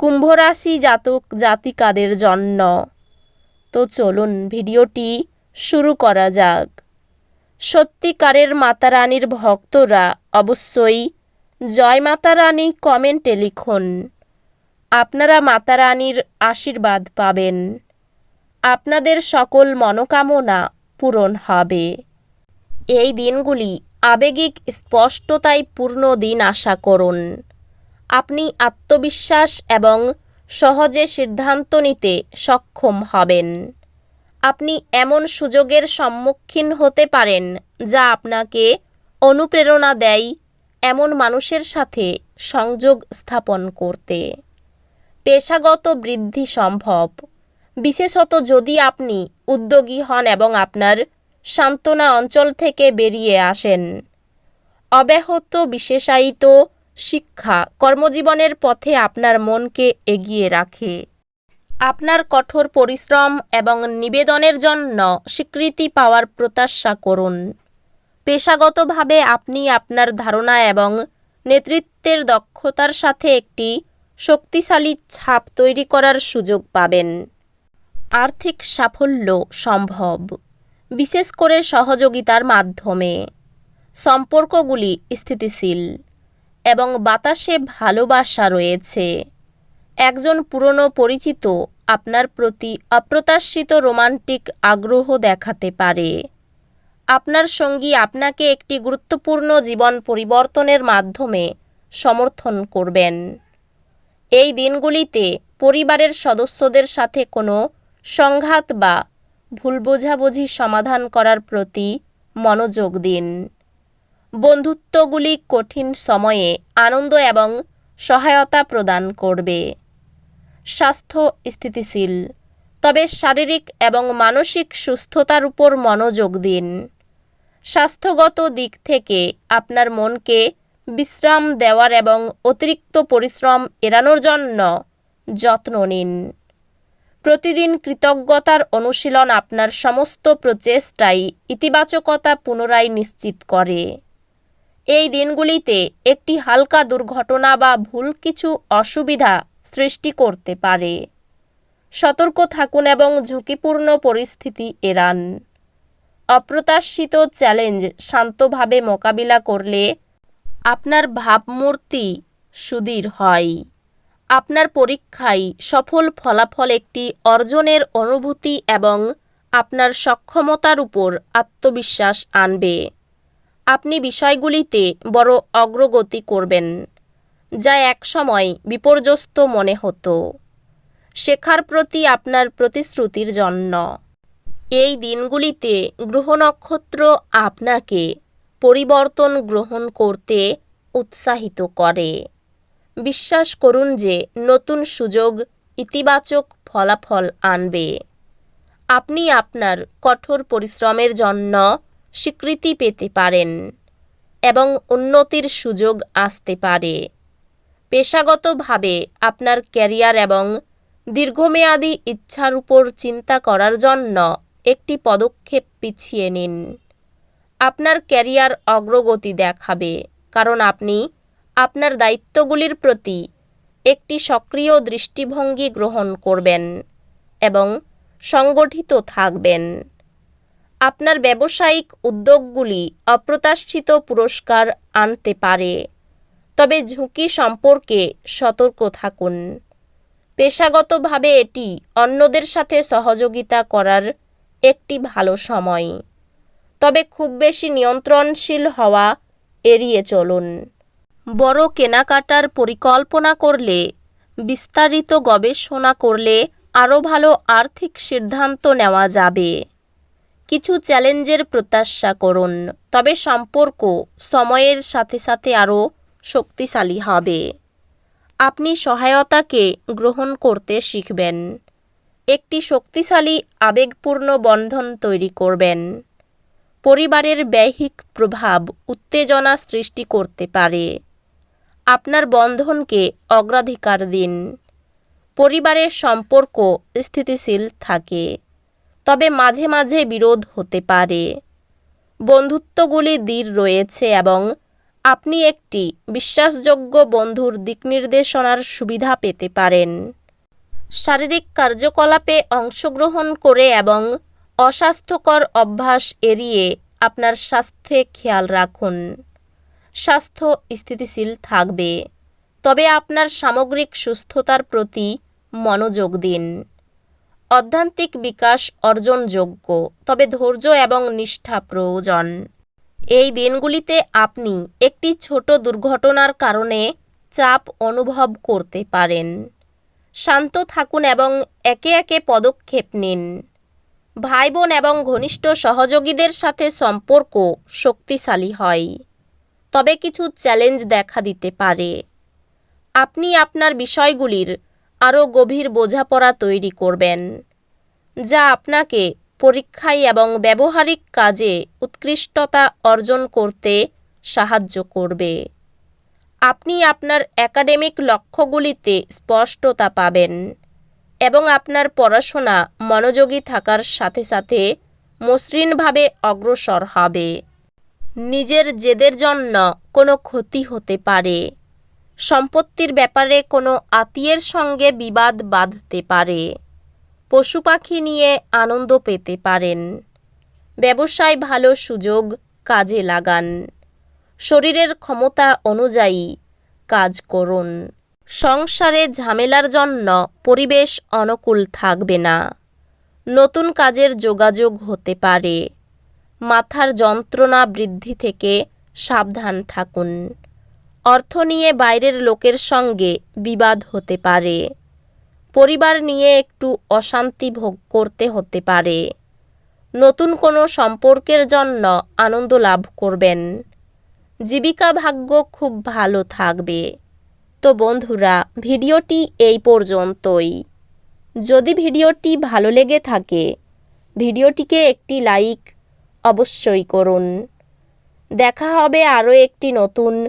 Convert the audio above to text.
কুম্ভ রাশি জাতক জাতিকাদের জন্য। তো চলুন ভিডিওটি শুরু করা যাক। সত্যিকারের মাতারানীর ভক্তরা অবশ্যই জয় মাতা রানী কমেন্টে লিখুন। আপনারা মাতারানীর আশীর্বাদ পাবেন। আপনাদের সকল মনোকামনা পূরণ হবে। এই দিনগুলি আবেগিক স্পষ্টতায় পূর্ণ দিন আশা করুন। আপনি আত্মবিশ্বাস এবং সহজে সিদ্ধান্ত নিতে সক্ষম হবেন। আপনি এমন সুযোগের সম্মুখীন হতে পারেন যা আপনাকে অনুপ্রেরণা দেয় এমন মানুষের সাথে সংযোগ স্থাপন করতে। পেশাগত বৃদ্ধি সম্ভব। বিশেষত যদি আপনি উদ্যোগী হন এবং আপনার সান্ত্বনা অঞ্চল থেকে বেরিয়ে আসেন। অব্যাহত বিশেষায়িত শিক্ষা কর্মজীবনের পথে আপনার মনকে এগিয়ে রাখে। আপনার কঠোর পরিশ্রম এবং নিবেদনের জন্য স্বীকৃতি পাওয়ার প্রত্যাশা করুন। পেশাগতভাবে আপনি আপনার ধারণা এবং নেতৃত্বের দক্ষতার সাথে একটি শক্তিশালী ছাপ তৈরি করার সুযোগ পাবেন। আর্থিক সাফল্য সম্ভব, বিশেষ করে সহযোগিতার মাধ্যমে। সম্পর্কগুলি স্থিতিশীল। এবং বাতাসে ভালোবাসা রয়েছে। একজন পুরনো পরিচিত আপনার প্রতি অপ্রত্যাশিত রোমান্টিক আগ্রহ দেখাতে পারে। আপনার সঙ্গী আপনাকে একটি গুরুত্বপূর্ণ জীবন পরিবর্তনের মাধ্যমে সমর্থন করবেন। এই দিনগুলিতে পরিবারের সদস্যদের সাথে কোনো সংঘাত বা ভুল বোঝাবুঝি সমাধান করার প্রতি মনোযোগ দিন। বন্ধুত্বগুলি কঠিন সময়ে আনন্দ এবং সহায়তা প্রদান করবে। স্বাস্থ্য স্থিতিশীল, তবে শারীরিক এবং মানসিক সুস্থতার উপর মনোযোগ দিন। স্বাস্থ্যগত দিক থেকে আপনার মনকে বিশ্রাম দেওয়ার এবং অতিরিক্ত পরিশ্রম এড়ানোর জন্য যত্ন নিন। প্রতিদিন কৃতজ্ঞতার অনুশীলন আপনার সমস্ত প্রচেষ্টাই ইতিবাচকতা পুনরায় নিশ্চিত করে। এই দিনগুলিতে একটি হালকা দুর্ঘটনা বা ভুল কিছু অসুবিধা সৃষ্টি করতে পারে। সতর্ক থাকুন এবং ঝুঁকিপূর্ণ পরিস্থিতি এড়ান। অপ্রত্যাশিত চ্যালেঞ্জ শান্তভাবে মোকাবিলা করলে আপনার ভাবমূর্তি সুদীর হয়। আপনার পরীক্ষায় সফল ফলাফল একটি অর্জনের অনুভূতি এবং আপনার সক্ষমতার উপর আত্মবিশ্বাস আনবে। আপনি বিষয়গুলিতে বড় অগ্রগতি করবেন, যা একসময় বিপর্যস্ত মনে হতো। শেখার প্রতি আপনার প্রতিশ্রুতির জন্য। এই দিনগুলিতে গ্রহ নক্ষত্র আপনাকে পরিবর্তন গ্রহণ করতে উৎসাহিত করে। বিশ্বাস করুন যে নতুন সুযোগ ইতিবাচক ফলাফল আনবে। আপনি আপনার কঠোর পরিশ্রমের জন্য স্বীকৃতি পেতে পারেন এবং উন্নতির সুযোগ আসতে পারে। পেশাগতভাবে আপনার ক্যারিয়ার এবং দীর্ঘমেয়াদী ইচ্ছার উপর চিন্তা করার জন্য একটি পদক্ষেপ পিছিয়ে নিন। আপনার ক্যারিয়ার অগ্রগতি দেখাবে, কারণ আপনি আপনার দায়িত্বগুলির প্রতি একটি সক্রিয় দৃষ্টিভঙ্গি গ্রহণ করবেন এবং সংগঠিত থাকবেন। আপনার ব্যবসায়িক উদ্যোগগুলি অপ্রত্যাশিত পুরস্কার আনতে পারে। তবে ঝুঁকি সম্পর্কে সতর্ক থাকুন। পেশাগতভাবে এটি অন্যদের সাথে সহযোগিতা করার একটি ভালো সময়। তবে খুব বেশি নিয়ন্ত্রণশীল হওয়া এড়িয়ে চলুন। বড় কেনাকাটার পরিকল্পনা করলে, বিস্তারিত গবেষণা করলে আরও ভালো আর্থিক সিদ্ধান্ত নেওয়া যাবে। কিছু চ্যালেঞ্জের প্রত্যাশা করুন, তবে সম্পর্ক সময়ের সাথে সাথে আরও শক্তিশালী হবে। আপনি সহায়তাকে গ্রহণ করতে শিখবেন। একটি শক্তিশালী, আবেগপূর্ণ বন্ধন তৈরি করবেন। পরিবারের ব্যয়িক প্রভাব উত্তেজনা সৃষ্টি করতে পারে। আপনার বন্ধনকে অগ্রাধিকার দিন। পরিবারের সম্পর্ক স্থিতিশীল থাকে। তবে মাঝে মাঝে বিরোধ হতে পারে। বন্ধুত্বগুলি দৃঢ় রয়েছে এবং আপনি একটি বিশ্বাসযোগ্য বন্ধুর দিকনির্দেশনার সুবিধা পেতে পারেন। শারীরিক কার্যকলাপে অংশগ্রহণ করে এবং অস্বাস্থ্যকর অভ্যাস এড়িয়ে আপনার স্বাস্থ্যে খেয়াল রাখুন। স্বাস্থ্য স্থিতিশীল থাকবে, তবে আপনার সামগ্রিক সুস্থতার প্রতি মনোযোগ দিন। অধ্যান্তিক বিকাশ অর্জনযোগ্য, তবে ধৈর্য এবং নিষ্ঠা প্রয়োজন। এই দিনগুলিতে আপনি একটি ছোট দুর্ঘটনার কারণে চাপ অনুভব করতে পারেন। শান্ত থাকুন এবং একে একে পদক্ষেপ নিন। ভাই বোন এবং ঘনিষ্ঠ সহযোগীদের সাথে সম্পর্ক শক্তিশালী হয়। তবে কিছু চ্যালেঞ্জ দেখা দিতে পারে। আপনি আপনার বিষয়গুলির আরও গভীর বোঝাপড়া তৈরি করবেন, যা আপনাকে পরীক্ষায় এবং ব্যবহারিক কাজে উৎকৃষ্টতা অর্জন করতে সাহায্য করবে। আপনি আপনার একাডেমিক লক্ষ্যগুলিতে স্পষ্টতা পাবেন এবং আপনার পড়াশোনা মনোযোগী থাকার সাথে সাথে মসৃণভাবে অগ্রসর হবে। নিজের জেদের জন্য কোনো ক্ষতি হতে পারে। সম্পত্তির ব্যাপারে কোনো আত্মীয়ের সঙ্গে বিবাদ বাঁধতে পারে। পশু পাখি নিয়ে আনন্দ পেতে পারেন। ব্যবসায় ভালো সুযোগ কাজে লাগান। শরীরের ক্ষমতা অনুযায়ী কাজ করুন। সংসারে ঝামেলার জন্য পরিবেশ অনুকূল থাকবে না। নতুন কাজের যোগাযোগ হতে পারে। মাথার যন্ত্রণা বৃদ্ধি থেকে সাবধান থাকুন। অর্থ নিয়ে বাইরের লোকের সঙ্গে বিবাদ হতে পারে। পরিবার নিয়ে একটু অশান্তি ভোগ করতে হতে পারে। নতুন কোনো সম্পর্কের জন্য আনন্দ লাভ করবেন। জীবিকা ভাগ্য খুব ভালো থাকবে। তো বন্ধুরা, ভিডিওটি এই পর্যন্তই। যদি ভিডিওটি ভালো লেগে থাকে, ভিডিওটিকে একটি লাইক অবশ্যই করুন। দেখা হবে আরও একটি নতুন